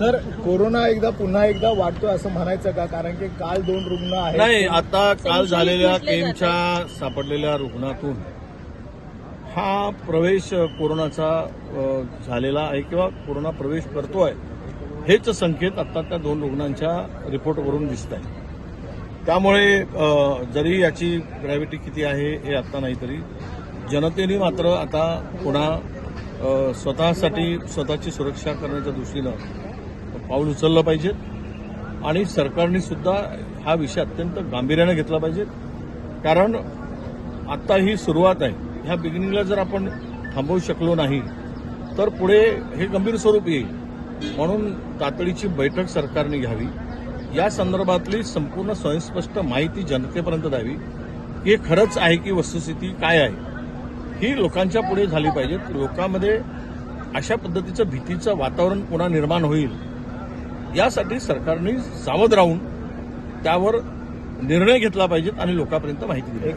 Sir corona एकदा पुन्हा एकदा वाढतोय असं म्हणायचं का? कारण की काल दोन रुग्ण आहेत. नाही आता काल झालेल्या केमच्या सापडलेल्या रुग्णातून हा प्रवेश कोरोनाचा अ, झालेला आहे किंवा कोरोना प्रवेश करतोय हेच संकेत आता त्या दोन रुग्णांच्या रिपोर्टवरून दिसत आहे त्यामुळे अ, जरी याची ग्रॅव्हिटी किती आहे हे आता नाही तरी जनतेने मात्र आता पुन्हा अ, स्वतःसाठी स्वतःची सुरक्षा करण्याच्या दृष्टीनं पाऊल उचललं पाहिजे. आणि सरकारने सुद्धा हा विषय अत्यंत गांभीर्याने घेतला पाहिजे. कारण आता ही सुरुवात आहे. ह्या बिगिनिंगला जर आपण थांबवू शकलो नाही तर पुढे हे गंभीर स्वरूप येईल. म्हणून तातडीची बैठक सरकारने घ्यावी. या संदर्भातली संपूर्ण स्वयंस्पष्ट माहिती जनतेपर्यंत द्यावी. हे खरंच आहे की वस्तुस्थिती काय आहे? ही लोकांच्या पुढे झाली पाहिजे लोकांमध्ये अशा पद्धतीचं भीतीचं वातावरण पुन्हा निर्माण होईल. यासाठी सरकारने सावध राहून त्यावर निर्णय घेतला पाहिजेत आणि लोकांपर्यंत माहिती दिली